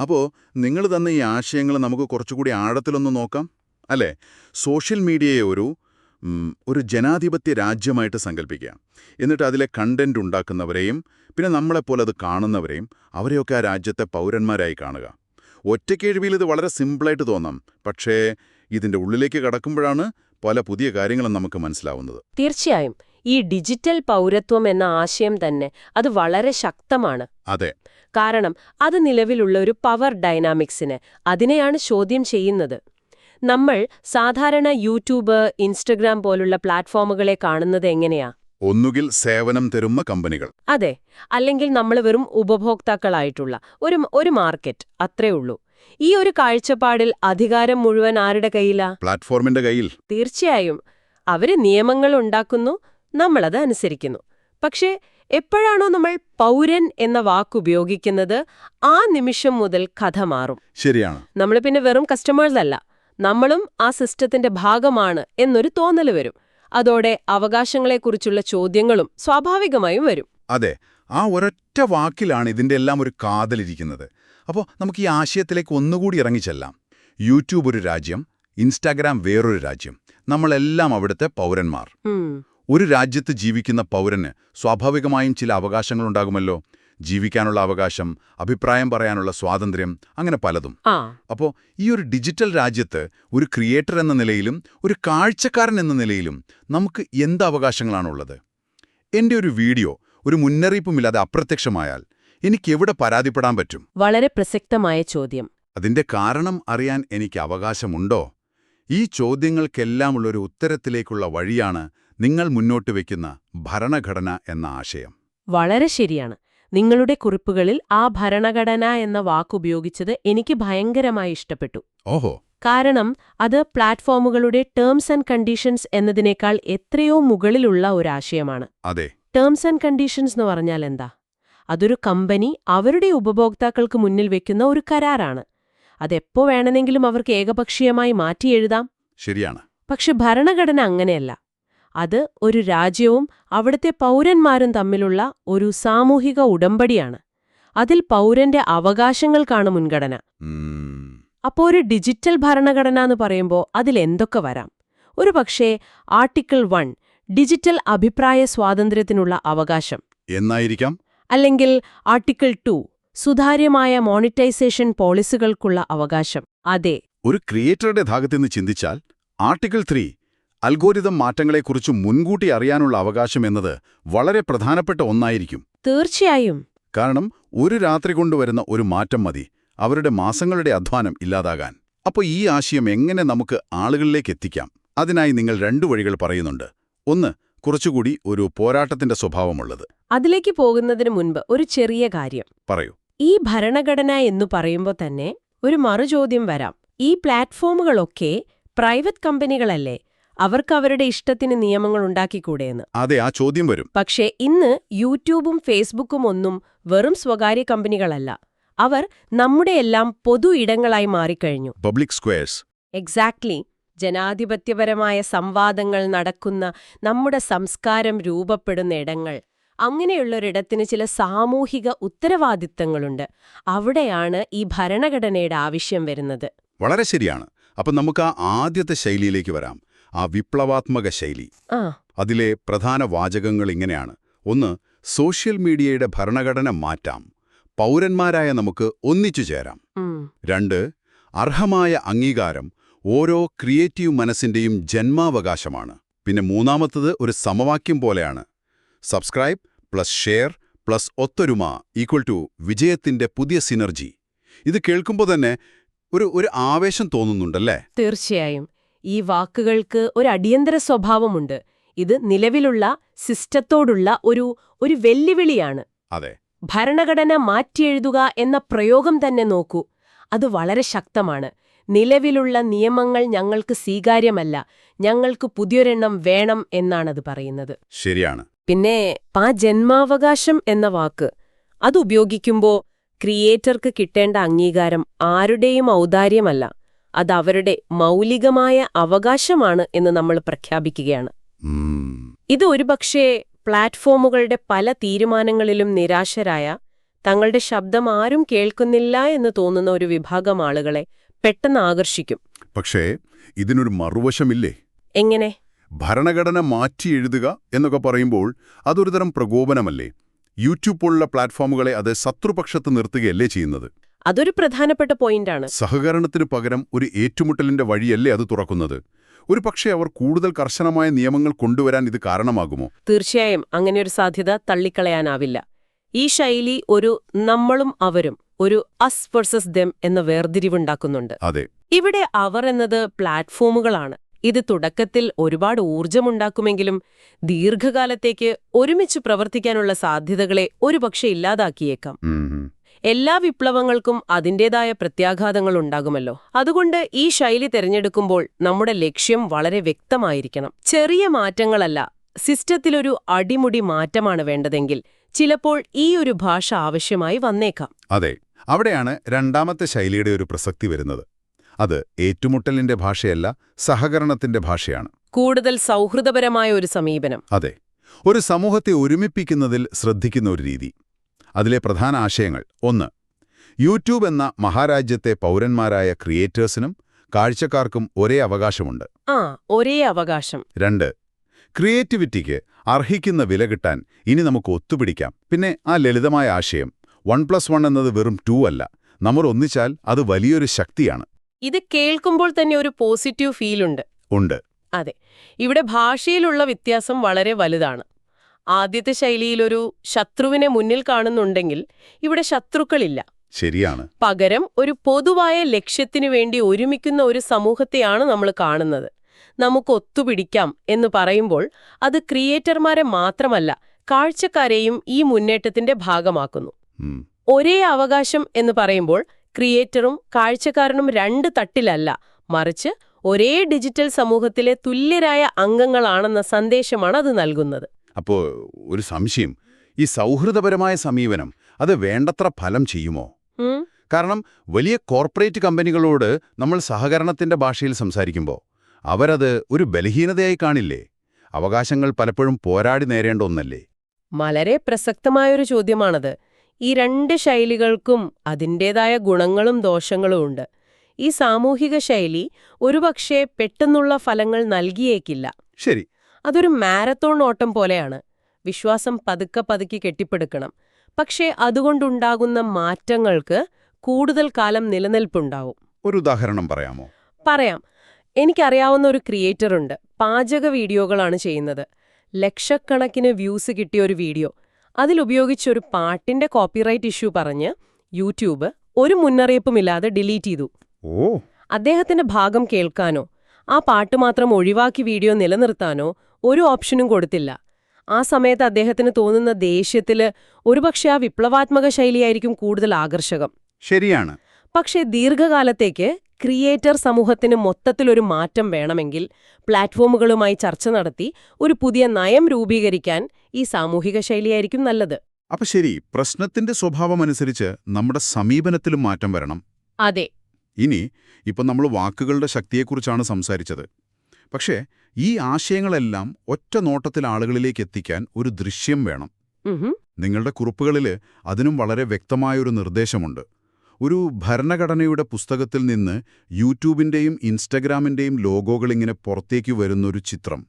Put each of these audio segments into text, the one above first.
അപ്പോൾ നിങ്ങൾ തന്ന ഈ ആശയങ്ങൾ നമുക്ക് കുറച്ചുകൂടി ആഴത്തിലൊന്ന് നോക്കാം അല്ലേ? സോഷ്യൽ മീഡിയയെ ഒരു ഒരു ജനാധിപത്യ രാജ്യമായിട്ട് സങ്കല്പിക്കുക എന്നിട്ട് അതിലെ കണ്ടന്റ് ഉണ്ടാക്കുന്നവരെയും പിന്നെ നമ്മളെപ്പോലെ അത് കാണുന്നവരെയും അവരെയൊക്കെ ആ രാജ്യത്തെ പൗരന്മാരായി കാണുക. ഒറ്റക്കേഴ്വിയിൽ ഇത് വളരെ സിമ്പിളായിട്ട് തോന്നാം. പക്ഷേ ഇതിന്റെ ഉള്ളിലേക്ക് കടക്കുമ്പോഴാണ് പല പുതിയ കാര്യങ്ങളും നമുക്ക് മനസ്സിലാവുന്നത്. തീർച്ചയായും. ഈ ഡിജിറ്റൽ പൗരത്വം എന്ന ആശയം തന്നെ അത് വളരെ ശക്തമാണ്. അതെ. കാരണം അത് നിലവിലുള്ള ഒരു പവർ ഡൈനാമിക്സിന് അതിനെയാണ് ചോദ്യം ചെയ്യുന്നത്. നമ്മൾ സാധാരണ യൂട്യൂബ് ഇൻസ്റ്റഗ്രാം പോലുള്ള പ്ലാറ്റ്ഫോമുകളെ കാണുന്നത് എങ്ങനെയാ? ഒന്നുകിൽ സേവനം തരുന്ന കമ്പനികൾ. അതെ അല്ലെങ്കിൽ നമ്മൾ വെറും ഉപഭോക്താക്കളായിട്ടുള്ള ഒരു ഒരു മാർക്കറ്റ് അത്രേ ഉള്ളൂ. ഈ ഒരു കാഴ്ചപ്പാടിൽ അധികാരം മുഴുവൻ ആരുടെ കയ്യിലാ? പ്ലാറ്റ്ഫോമിന്റെ കയ്യിൽ. തീർച്ചയായും. അവർ നിയമങ്ങൾ ഉണ്ടാക്കുന്നു നമ്മളത് അനുസരിക്കുന്നു. പക്ഷേ എപ്പോഴാണോ നമ്മൾ പൗരൻ എന്ന വാക്കുപയോഗിക്കുന്നത് ആ നിമിഷം മുതൽ കഥ മാറും. ശരിയാണ്. നമ്മൾ പിന്നെ വെറും കസ്റ്റമേഴ്സ് അല്ല. നമ്മളും ആ സിസ്റ്റത്തിന്റെ ഭാഗമാണ് എന്നൊരു തോന്നൽ വരും. അതോടെ അവകാശങ്ങളെക്കുറിച്ചുള്ള ചോദ്യങ്ങളും സ്വാഭാവികമായും വരും. അതെ ആ ഒരൊറ്റ വാക്കിലാണ് ഇതിന്റെ എല്ലാം ഒരു കാതലിരിക്കുന്നത്. അപ്പോൾ നമുക്ക് ഈ ആശയത്തിലേക്ക് ഒന്നുകൂടി ഇറങ്ങിച്ചെല്ലാം യൂട്യൂബ് ഒരു രാജ്യം ഇൻസ്റ്റാഗ്രാം വേറൊരു രാജ്യം. നമ്മളെല്ലാം അവിടുത്തെ പൗരന്മാർ. ഒരു രാജ്യത്ത് ജീവിക്കുന്ന പൗരന് സ്വാഭാവികമായും ചില അവകാശങ്ങളുണ്ടാകുമല്ലോ. ജീവിക്കാനുള്ള അവകാശം അഭിപ്രായം പറയാനുള്ള സ്വാതന്ത്ര്യം അങ്ങനെ പലതും. അപ്പോൾ ഈ ഒരു ഡിജിറ്റൽ രാജ്യത്ത് ഒരു ക്രിയേറ്റർ എന്ന നിലയിലും ഒരു കാഴ്ചക്കാരൻ എന്ന നിലയിലും നമുക്ക് എന്ത് അവകാശങ്ങളാണുള്ളത്? എന്റെ ഒരു വീഡിയോ ഒരു മുന്നറിയിപ്പുമില്ലാതെ അപ്രത്യക്ഷമായാൽ എനിക്ക് എവിടെ പരാതിപ്പെടാൻ പറ്റും? വളരെ പ്രസക്തമായ ചോദ്യം. അതിന്റെ കാരണം അറിയാൻ എനിക്ക് അവകാശമുണ്ടോ? ഈ ചോദ്യങ്ങൾക്കെല്ലാമുള്ളൊരു ഉത്തരത്തിലേക്കുള്ള വഴിയാണ് നിങ്ങൾ മുന്നോട്ട് വയ്ക്കുന്ന ഭരണഘടന എന്ന ആശയം. വളരെ ശരിയാണ്. നിങ്ങളുടെ കുറിപ്പുകളിൽ ആ ഭരണഘടന എന്ന വാക്കുപയോഗിച്ചത് എനിക്ക് ഭയങ്കരമായി ഇഷ്ടപ്പെട്ടു. ഓഹോ. കാരണം അത് പ്ലാറ്റ്ഫോമുകളുടെ ടേംസ് ആൻഡ് കണ്ടീഷൻസ് എന്നതിനേക്കാൾ എത്രയോ മുകളിലുള്ള ഒരാശയമാണ് അതെ. ടേംസ് ആൻഡ് കണ്ടീഷൻസ് എന്ന് പറഞ്ഞാൽ എന്താ? അതൊരു കമ്പനി അവരുടെ ഉപഭോക്താക്കൾക്ക് മുന്നിൽ വെക്കുന്ന ഒരു കരാറാണ്. അതെപ്പോ വേണമെങ്കിലും അവർക്ക് ഏകപക്ഷീയമായി മാറ്റിയെഴുതാം ശരിയാണ്. പക്ഷെ ഭരണഘടന അങ്ങനെയല്ല. അത് ഒരു രാജ്യവും അവിടുത്തെ പൗരന്മാരും തമ്മിലുള്ള ഒരു സാമൂഹിക ഉടമ്പടിയാണ്. അതിൽ പൗരന്റെ അവകാശങ്ങൾക്കാണ് മുൻഗണന. അപ്പോൾ അപ്പോ ഒരു ഡിജിറ്റൽ ഭരണഘടന എന്ന് പറയുമ്പോൾ അതിലെന്തൊക്കെ വരാം? ഒരു പക്ഷേ ആർട്ടിക്കിൾ വൺ ഡിജിറ്റൽ അഭിപ്രായ സ്വാതന്ത്ര്യത്തിനുള്ള അവകാശം. എന്നായിരിക്കാം? അല്ലെങ്കിൽ ആർട്ടിക്കിൾ ടു സുതാര്യമായ മോണിറ്റൈസേഷൻ പോളിസികൾക്കുള്ള അവകാശം. അതെ. ഒരു ക്രിയേറ്ററുടെ ഭാഗത്തുനിന്ന് ചിന്തിച്ചാൽ ആർട്ടിക്കിൾ ത്രീ അൽഗോരിതം മാറ്റങ്ങളെക്കുറിച്ച് മുൻകൂട്ടി അറിയാനുള്ള അവകാശം എന്നത് വളരെ പ്രധാനപ്പെട്ട ഒന്നായിരിക്കും. തീർച്ചയായും. കാരണം ഒരു രാത്രി കൊണ്ടുവരുന്ന ഒരു മാറ്റം മതി. അവരുടെ മാസങ്ങളുടെ അധ്വാനം ഇല്ലാതാകാൻ. അപ്പോൾ ഈ ആശയം എങ്ങനെ നമുക്ക് ആളുകളിലേക്ക് എത്തിക്കാം? അതിനായി നിങ്ങൾ രണ്ടു വഴികൾ പറയുന്നുണ്ട്. ഒന്ന് കുറച്ചുകൂടി ഒരു പോരാട്ടത്തിന്റെ സ്വഭാവമുള്ളത്. അതിലേക്ക് പോകുന്നതിന് മുൻപ് ഒരു ചെറിയ കാര്യം. പറയൂ. ഈ ഭരണഘടന എന്നു പറയുമ്പോൾ തന്നെ ഒരു മറുചോദ്യം വരാം. ഈ പ്ലാറ്റ്ഫോമുകളൊക്കെ പ്രൈവറ്റ് കമ്പനികളല്ലേ? അവർക്ക് അവരുടെ ഇഷ്ടത്തിന് നിയമങ്ങൾ ഉണ്ടാക്കിക്കൂടെയെന്ന് അതെ ആ ചോദ്യം വരും. പക്ഷേ ഇന്ന് യൂട്യൂബും ഫേസ്ബുക്കും ഒന്നും വെറും സ്വകാര്യ കമ്പനികളല്ല. അവർ നമ്മുടെയെല്ലാം പൊതു ഇടങ്ങളായി മാറിക്കഴിഞ്ഞു. പബ്ലിക് സ്ക്വയേഴ്സ് എക്സാക്ട്ലി ജനാധിപത്യപരമായ സംവാദങ്ങൾ നടക്കുന്ന നമ്മുടെ സംസ്കാരം രൂപപ്പെടുന്ന ഇടങ്ങൾ. അങ്ങനെയുള്ളൊരിടത്തിന് ചില സാമൂഹിക ഉത്തരവാദിത്തങ്ങളുണ്ട്. അവിടെയാണ് ഈ ഭരണഘടനയുടെ ആവശ്യം വരുന്നത്. വളരെ ശരിയാണ്. അപ്പം നമുക്ക് ആ ആദ്യത്തെ ശൈലിയിലേക്ക് വരാം. ആ വിപ്ലവാത്മക ശൈലി. അതിലെ പ്രധാന വാചകങ്ങൾ ഇങ്ങനെയാണ്. ഒന്ന് സോഷ്യൽ മീഡിയയുടെ ഭരണഘടന മാറ്റാം. പൗരന്മാരായ നമുക്ക് ഒന്നിച്ചു ചേരാം. രണ്ട് അർഹമായ അംഗീകാരം ഓരോ ക്രിയേറ്റീവ് മനസ്സിന്റെയും ജന്മാവകാശമാണ്. പിന്നെ മൂന്നാമത്തത് ഒരു സമവാക്യം പോലെയാണ്. സബ്സ്ക്രൈബ് പ്ലസ് ഷെയർ പ്ലസ് ഒത്തൊരുമ ഈക്വൽ ടു വിജയത്തിന്റെ പുതിയ സിനർജി. ഇത് കേൾക്കുമ്പോൾ തന്നെ ഒരു ഒരു ആവേശം തോന്നുന്നുണ്ടല്ലേ? തീർച്ചയായും. ഈ വാക്കുകൾക്ക് ഒരു അടിയന്തര സ്വഭാവമുണ്ട്. ഇത് നിലവിലുള്ള സിസ്റ്റത്തോടുള്ള ഒരു ഒരു വെല്ലുവിളിയാണ്. അതെ. ഭരണഘടന മാറ്റിയെഴുതുക എന്ന പ്രയോഗം തന്നെ നോക്കൂ. അത് വളരെ ശക്തമാണ്. നിലവിലുള്ള നിയമങ്ങൾ ഞങ്ങൾക്ക് സ്വീകാര്യമല്ല. ഞങ്ങൾക്ക് പുതിയൊരെണ്ണം വേണം എന്നാണത് പറയുന്നത്. ശരിയാണ്. പിന്നെ പാ ജന്മാവകാശം എന്ന വാക്ക്. അതുപയോഗിക്കുമ്പോൾ ക്രിയേറ്റർക്ക് കിട്ടേണ്ട അംഗീകാരം ആരുടെയും ഔദാര്യമല്ല. അത് അവരുടെ മൗലികമായ അവകാശമാണ് എന്ന് നമ്മൾ പ്രഖ്യാപിക്കുകയാണ്. ഇത് ഒരുപക്ഷേ പ്ലാറ്റ്ഫോമുകളുടെ പല തീരുമാനങ്ങളിലും നിരാശരായ തങ്ങളുടെ ശബ്ദം ആരും കേൾക്കുന്നില്ല എന്ന് തോന്നുന്ന ഒരു വിഭാഗം ആളുകളെ പെട്ടെന്ന് ആകർഷിക്കും. പക്ഷേ ഇതിനൊരു മറുവശമില്ലേ? എങ്ങനെ? ഭരണഘടന മാറ്റി എഴുതുക എന്നൊക്കെ പറയുമ്പോൾ അതൊരുതരം പ്രകോപനമല്ലേ? യൂട്യൂബ് പോലുള്ള പ്ലാറ്റ്ഫോമുകളെ അത് ശത്രുപക്ഷത്ത് നിർത്തുകയല്ലേ ചെയ്യുന്നത്? അതൊരു പ്രധാനപ്പെട്ട പോയിന്റാണ്. സഹകരണത്തിന് പകരം ഒരു ഏറ്റുമുട്ടലിന്റെ വഴിയല്ലേ അത് തുറക്കുന്നത്? ഒരു പക്ഷേ അവർ കൂടുതൽ കർശനമായ നിയമങ്ങൾ കൊണ്ടുവരാൻ ഇത് കാരണമാകുമോ? തീർച്ചയായും അങ്ങനെയൊരു സാധ്യത തള്ളിക്കളയാനാവില്ല. ഈ ശൈലി ഒരു നമ്മളും അവരും ഒരു അസ് വേഴ്സസ് ദം എന്ന വേർതിരിവുണ്ടാക്കുന്നുണ്ട്. അതെ. ഇവിടെ അവർ എന്നത് പ്ലാറ്റ്ഫോമുകളാണ്. ഇത് തുടക്കത്തിൽ ഒരുപാട് ഊർജമുണ്ടാക്കുമെങ്കിലും ദീർഘകാലത്തേക്ക് ഒരുമിച്ച് പ്രവർത്തിക്കാനുള്ള സാധ്യതകളെ ഒരുപക്ഷെ ഇല്ലാതാക്കിയേക്കാം. എല്ലാ വിപ്ലവങ്ങൾക്കും അതിന്റെതായ പ്രത്യാഘാതങ്ങൾ ഉണ്ടാകുമല്ലോ. അതുകൊണ്ട് ഈ ശൈലി തിരഞ്ഞെടുക്കുമ്പോൾ നമ്മുടെ ലക്ഷ്യം വളരെ വ്യക്തമായിരിക്കണം. ചെറിയ മാറ്റങ്ങളല്ല സിസ്റ്റത്തിലൊരു അടിമുടി മാറ്റമാണ് വേണ്ടതെങ്കിൽ ചിലപ്പോൾ ഈ ഒരു ഭാഷ ആവശ്യമായി വന്നേക്കാം. അതെ അവിടെയാണ് രണ്ടാമത്തെ ശൈലിയുടെ ഒരു പ്രസക്തി വരുന്നത്. അത് ഏറ്റുമുട്ടലിന്റെ ഭാഷയല്ല സഹകരണത്തിന്റെ ഭാഷയാണ്. കൂടുതൽ സൗഹൃദപരമായ ഒരു സമീപനം. അതെ ഒരു സമൂഹത്തെ ഒരുമിപ്പിക്കുന്നതിൽ ശ്രദ്ധിക്കുന്ന ഒരു രീതി. അതിലെ പ്രധാന ആശയങ്ങൾ. ഒന്ന് യൂട്യൂബ് എന്ന മഹാരാജ്യത്തെ പൗരന്മാരായ ക്രിയേറ്റേഴ്സിനും കാഴ്ചക്കാർക്കും ഒരേ അവകാശമുണ്ട്. ആ ഒരേ അവകാശം. രണ്ട് ക്രിയേറ്റിവിറ്റിക്ക് അർഹിക്കുന്ന വില കിട്ടാൻ ഇനി നമുക്ക് ഒത്തുപിടിക്കാം. പിന്നെ ആ ലളിതമായ ആശയം വൺ പ്ലസ് വൺ എന്നത് വെറും ടു അല്ല. നമ്മൾ ഒന്നിച്ചാൽ അത് വലിയൊരു ശക്തിയാണ്. ഇത് കേൾക്കുമ്പോൾ തന്നെ ഒരു പോസിറ്റീവ് ഫീലുണ്ട് ഉണ്ട്. അതെ ഇവിടെ ഭാഷയിലുള്ള വ്യത്യാസം വളരെ വലുതാണ്. ആദ്യത്തെ ശൈലിയിലൊരു ശത്രുവിനെ മുന്നിൽ കാണുന്നുണ്ടെങ്കിൽ ഇവിടെ ശത്രുക്കളില്ല. ശരിയാണ്. പകരം ഒരു പൊതുവായ ലക്ഷ്യത്തിനു വേണ്ടി ഒരുമിക്കുന്ന ഒരു സമൂഹത്തെയാണ് നമ്മൾ കാണുന്നത്. നമുക്ക് ഒത്തുപിടിക്കാം എന്ന് പറയുമ്പോൾ അത് ക്രിയേറ്റർമാരെ മാത്രമല്ല കാഴ്ചക്കാരെയും ഈ മുന്നേറ്റത്തിന്റെ ഭാഗമാക്കുന്നു. ഒരേ അവകാശം എന്ന് പറയുമ്പോൾ ക്രിയേറ്ററും കാഴ്ചക്കാരനും രണ്ട് തട്ടിലല്ല മറിച്ച് ഒരേ ഡിജിറ്റൽ സമൂഹത്തിലെ തുല്യരായ അംഗങ്ങളാണെന്ന സന്ദേശമാണ് അത് നൽകുന്നത്. അപ്പോ ഒരു സംശയം. ഈ സൗഹൃദപരമായ സമീപനം അത് വേണ്ടത്ര ഫലം ചെയ്യുമോ? കാരണം വലിയ കോർപ്പറേറ്റ് കമ്പനികളോട് നമ്മൾ സഹകരണത്തിന്റെ ഭാഷയിൽ സംസാരിക്കുമ്പോൾ അവരത് ഒരു ബലഹീനതയായി കാണില്ലേ? അവകാശങ്ങൾ പലപ്പോഴും പോരാടി നേരേണ്ട ഒന്നല്ലേ? വളരെ പ്രസക്തമായൊരു ചോദ്യമാണത്. ഈ രണ്ട് ശൈലികൾക്കും അതിന്റേതായ ഗുണങ്ങളും ദോഷങ്ങളും ഉണ്ട്. ഈ സാമൂഹിക ശൈലി ഒരുപക്ഷെ പെട്ടെന്നുള്ള ഫലങ്ങൾ നൽകിയേക്കില്ല. ശരി. അതൊരു മാരത്തോൺ ഓട്ടം പോലെയാണ്. വിശ്വാസം പതുക്കെ പതുക്കി കെട്ടിപ്പടുക്കണം. പക്ഷേ അതുകൊണ്ടുണ്ടാകുന്ന മാറ്റങ്ങൾക്ക് കൂടുതൽ കാലം നിലനിൽപ്പുണ്ടാവും. ഒരു ഉദാഹരണം പറയാമോ? പറയാം. എനിക്കറിയാവുന്ന ഒരു ക്രിയേറ്റർ ഉണ്ട്. പാചക വീഡിയോകളാണ് ചെയ്യുന്നത്. ലക്ഷക്കണക്കിന് വ്യൂസ് കിട്ടിയ ഒരു വീഡിയോ. അതിലുപയോഗിച്ച ഒരു പാട്ടിന്റെ കോപ്പിറൈറ്റ് ഇഷ്യൂ പറഞ്ഞ് യൂട്യൂബ് ഒരു മുന്നറിയിപ്പുമില്ലാതെ ഡിലീറ്റ് ചെയ്തു. ഓ. അദ്ദേഹത്തിന്റെ ഭാഗം കേൾക്കാനോ ആ പാട്ട് മാത്രം ഒഴിവാക്കി വീഡിയോ നിലനിർത്താനോ ഒരു ഓപ്ഷനും കൊടുത്തില്ല. ആ സമയത്ത് അദ്ദേഹത്തിന് തോന്നുന്ന ദേഷ്യത്തിൽ ഒരുപക്ഷെ ആ വിപ്ലവാത്മക ശൈലിയായിരിക്കും കൂടുതൽ ആകർഷകം. ശരിയാണ്. പക്ഷേ ദീർഘകാലത്തേക്ക് ക്രിയേറ്റർ സമൂഹത്തിന് മൊത്തത്തിലൊരു മാറ്റം വേണമെങ്കിൽ പ്ലാറ്റ്ഫോമുകളുമായി ചർച്ച നടത്തി ഒരു പുതിയ നയം രൂപീകരിക്കാൻ ഈ സാമൂഹിക ശൈലിയായിരിക്കും നല്ലത്. അപ്പൊ ശരി പ്രശ്നത്തിന്റെ സ്വഭാവമനുസരിച്ച് നമ്മുടെ സമീപനത്തിലും മാറ്റം വരണം. അതെ. ഇനി ഇപ്പൊ നമ്മൾ വാക്കുകളുടെ ശക്തിയെക്കുറിച്ചാണ് സംസാരിച്ചത്. പക്ഷേ ഈ ആശയങ്ങളെല്ലാം ഒറ്റ നോട്ടത്തിൽ ആളുകളിലേക്ക് എത്തിക്കാൻ ഒരു ദൃശ്യം വേണം. നിങ്ങളുടെ കുറിപ്പുകളിൽ അതിനും വളരെ വ്യക്തമായൊരു നിർദ്ദേശമുണ്ട്. ഒരു ഭരണഘടനയുടെ പുസ്തകത്തിൽ നിന്ന് യൂട്യൂബിന്റെയും ഇൻസ്റ്റഗ്രാമിന്റെയും ലോഗോകളിങ്ങനെ പുറത്തേക്ക് വരുന്നൊരു ചിത്രം.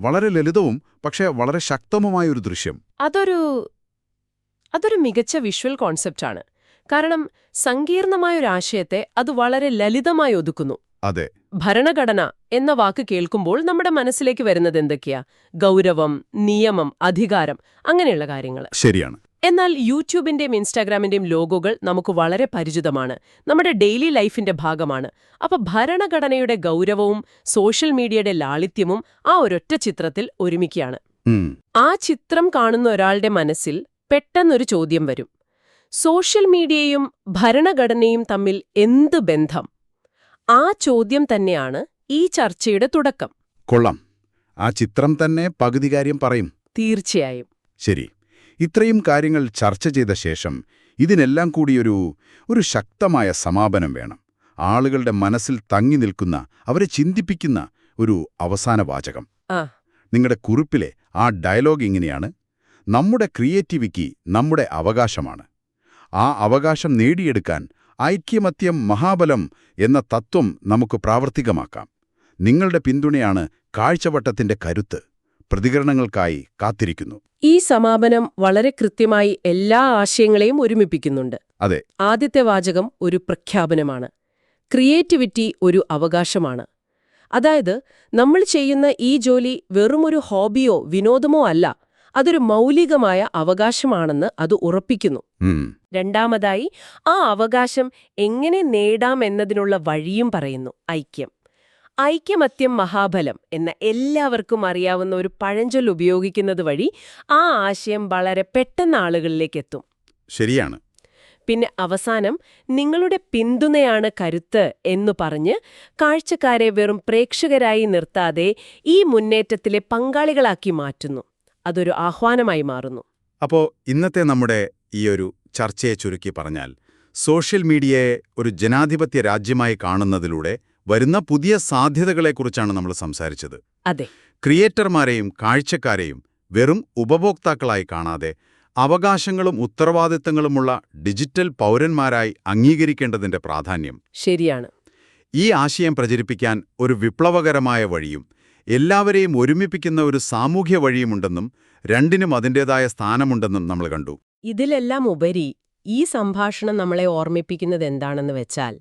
വളരെ ലളിതവും പക്ഷേ വളരെ ശക്തവുമായ ഒരു ദൃശ്യം. അതൊരു അതൊരു മികച്ച വിഷ്വൽ കോൺസെപ്റ്റാണ്. കാരണം സങ്കീർണമായൊരാശയത്തെ അത് വളരെ ലളിതമായി ഒതുക്കുന്നു. അതെ. ഭരണഘടന എന്ന വാക്ക് കേൾക്കുമ്പോൾ നമ്മുടെ മനസ്സിലേക്ക് വരുന്നത് എന്തൊക്കെയാ? ഗൗരവം നിയമം അധികാരം അങ്ങനെയുള്ള കാര്യങ്ങൾ. ശരിയാണ്. എന്നാൽ യൂട്യൂബിന്റെയും ഇൻസ്റ്റാഗ്രാമിന്റെയും ലോഗോകൾ നമുക്ക് വളരെ പരിചിതമാണ്. നമ്മുടെ ഡെയിലി ലൈഫിന്റെ ഭാഗമാണ്. അപ്പൊ ഭരണഘടനയുടെ ഗൗരവവും സോഷ്യൽ മീഡിയയുടെ ലാളിത്യവും ആ ഒരൊറ്റ ചിത്രത്തിൽ ഒരുമിക്കുകയാണ്. ആ ചിത്രം കാണുന്ന ഒരാളുടെ മനസ്സിൽ പെട്ടെന്നൊരു ചോദ്യം വരും. സോഷ്യൽ മീഡിയയും ഭരണഘടനയും തമ്മിൽ എന്ത് ബന്ധം? ആ ചോദ്യം തന്നെയാണ് ഈ ചർച്ചയുടെ തുടക്കം. കൊള്ളാം. ആ ചിത്രം തന്നെ പകുതി കാര്യം പറയും. തീർച്ചയായും. ശരി. ഇത്രയും കാര്യങ്ങൾ ചർച്ച ചെയ്ത ശേഷം ഇതിനെല്ലാം കൂടി ഒരു ഒരു ശക്തമായ സമാപനം വേണം. ആളുകളുടെ മനസ്സിൽ തങ്ങി നിൽക്കുന്ന അവരെ ചിന്തിപ്പിക്കുന്ന ഒരു അവസാന വാചകം. നിങ്ങളുടെ കുറിപ്പിലെ ആ ഡയലോഗ് ഇങ്ങനെയാണ്. നമ്മുടെ ക്രിയേറ്റിവിറ്റി നമ്മുടെ അവകാശമാണ്. ആ അവകാശം നേടിയെടുക്കാൻ ഐക്യമത്യം മഹാബലം എന്ന തത്വം നമുക്ക് പ്രാവർത്തികമാക്കാം. നിങ്ങളുടെ പിന്തുണയാണ് കാഴ്ചവട്ടത്തിന്റെ കരുത്ത്. പ്രതികരണങ്ങൾക്കായി കാത്തിരിക്കുന്നു. ഈ സമാപനം വളരെ കൃത്യമായി എല്ലാ ആശയങ്ങളെയും ഒരുമിപ്പിക്കുന്നുണ്ട്. അതെ. ആദ്യത്തെ വാചകം ഒരു പ്രഖ്യാപനമാണ്. ക്രിയേറ്റിവിറ്റി ഒരു അവകാശമാണ്. അതായത് നമ്മൾ ചെയ്യുന്ന ഈ ജോലി വെറുമൊരു ഹോബിയോ വിനോദമോ അല്ല. അതൊരു മൗലികമായ അവകാശമാണെന്ന് അത് ഉറപ്പിക്കുന്നു. രണ്ടാമതായി ആ അവകാശം എങ്ങനെ നേടാം എന്നതിനുള്ള വഴിയും പറയുന്നു ഐക്യം. ഐക്യമത്യം മഹാബലം എന്ന എല്ലാവർക്കും അറിയാവുന്ന ഒരു പഴഞ്ചൊല്ല് ഉപയോഗിക്കുന്നത് വഴി ആ ആശയം വളരെ പെട്ടെന്ന് ആളുകളിലേക്ക് എത്തും. ശരിയാണ്. പിന്നെ അവസാനം നിങ്ങളുടെ പിന്തുണയാണ് കരുത്ത് എന്നു പറഞ്ഞ് കാഴ്ചക്കാരെ വെറും പ്രേക്ഷകരായി നിർത്താതെ ഈ മുന്നേറ്റത്തിലെ പങ്കാളികളാക്കി മാറ്റുന്നു. അതൊരു ആഹ്വാനമായി മാറുന്നു. അപ്പോൾ ഇന്നത്തെ നമ്മുടെ ഈ ഒരു ചർച്ചയെ ചുരുക്കി പറഞ്ഞാൽ സോഷ്യൽ മീഡിയയെ ഒരു ജനാധിപത്യ രാജ്യമായി കാണുന്നതിലൂടെ വരുന്ന പുതിയ സാധ്യതകളെക്കുറിച്ചാണ് നമ്മൾ സംസാരിച്ചത്. അതെ. ക്രിയേറ്റർമാരെയും കാഴ്ചക്കാരെയും വെറും ഉപഭോക്താക്കളായി കാണാതെ അവകാശങ്ങളും ഉത്തരവാദിത്തങ്ങളുമുള്ള ഡിജിറ്റൽ പൗരന്മാരായി അംഗീകരിക്കേണ്ടതിന്റെ പ്രാധാന്യം. ശരിയാണ്. ഈ ആശയം പ്രചരിപ്പിക്കാൻ ഒരു വിപ്ലവകരമായ വഴിയും എല്ലാവരെയും ഒരുമിപ്പിക്കുന്ന ഒരു സാമൂഹ്യ വഴിയുമുണ്ടെന്നും രണ്ടിനും അതിന്റെതായ സ്ഥാനമുണ്ടെന്നും നമ്മൾ കണ്ടു. ഇതിലെല്ലാം ഉപരി ഈ സംഭാഷണം നമ്മളെ ഓർമ്മിപ്പിക്കുന്നത് എന്താണെന്ന് വെച്ചാൽ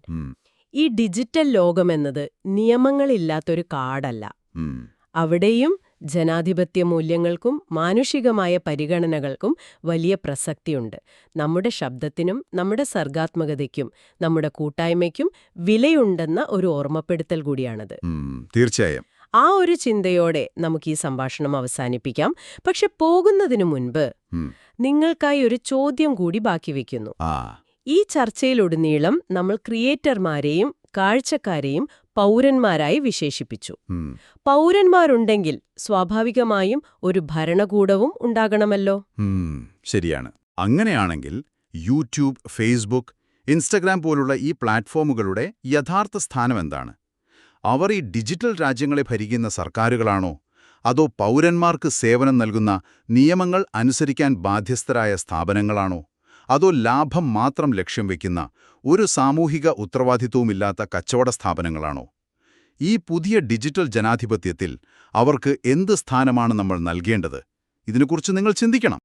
ഈ ഡിജിറ്റൽ ലോകമെന്നത് നിയമങ്ങളില്ലാത്തൊരു കാടല്ല. അവിടെയും ജനാധിപത്യ മൂല്യങ്ങൾക്കും മാനുഷികമായ പരിഗണനകൾക്കും വലിയ പ്രസക്തിയുണ്ട്. നമ്മുടെ ശബ്ദത്തിനും നമ്മുടെ സർഗാത്മകതയ്ക്കും നമ്മുടെ കൂട്ടായ്മയ്ക്കും വിലയുണ്ടെന്ന ഒരു ഓർമ്മപ്പെടുത്തൽ കൂടിയാണത്. തീർച്ചയായും. ആ ഒരു ചിന്തയോടെ നമുക്ക് ഈ സംഭാഷണം അവസാനിപ്പിക്കാം. പക്ഷെ പോകുന്നതിനു മുൻപ് നിങ്ങൾക്കായി ഒരു ചോദ്യം കൂടി ബാക്കി വയ്ക്കുന്നു ഈ ചർച്ചയിലുടനീളം നമ്മൾ ക്രിയേറ്റർമാരെയും കാഴ്ചക്കാരെയും പൗരന്മാരായി വിശേഷിപ്പിച്ചു. പൗരന്മാരുണ്ടെങ്കിൽ സ്വാഭാവികമായും ഒരു ഭരണകൂടവും ഉണ്ടാകണമല്ലോ. ശരിയാണ്. അങ്ങനെയാണെങ്കിൽ യൂട്യൂബ് ഫേസ്ബുക്ക് ഇൻസ്റ്റഗ്രാം പോലുള്ള ഈ പ്ലാറ്റ്ഫോമുകളുടെ യഥാർത്ഥ സ്ഥാനം എന്താണ്? അവർ ഈ ഡിജിറ്റൽ രാജ്യങ്ങളെ ഭരിക്കുന്ന സർക്കാരുകളാണോ? അതോ പൗരന്മാർക്ക് സേവനം നൽകുന്ന നിയമങ്ങൾ അനുസരിക്കാൻ ബാധ്യസ്ഥരായ സ്ഥാപനങ്ങളാണോ? അതോ ലാഭം മാത്രം ലക്ഷ്യം വയ്ക്കുന്ന ഒരു സാമൂഹിക ഉത്തരവാദിത്വവുമില്ലാത്ത കച്ചവട സ്ഥാപനങ്ങളാണോ? ഈ പുതിയ ഡിജിറ്റൽ ജനാധിപത്യത്തിൽ അവർക്ക് എന്ത് സ്ഥാനമാണ് നമ്മൾ നൽകേണ്ടത്? ഇതിനെക്കുറിച്ച് നിങ്ങൾ ചിന്തിക്കണം.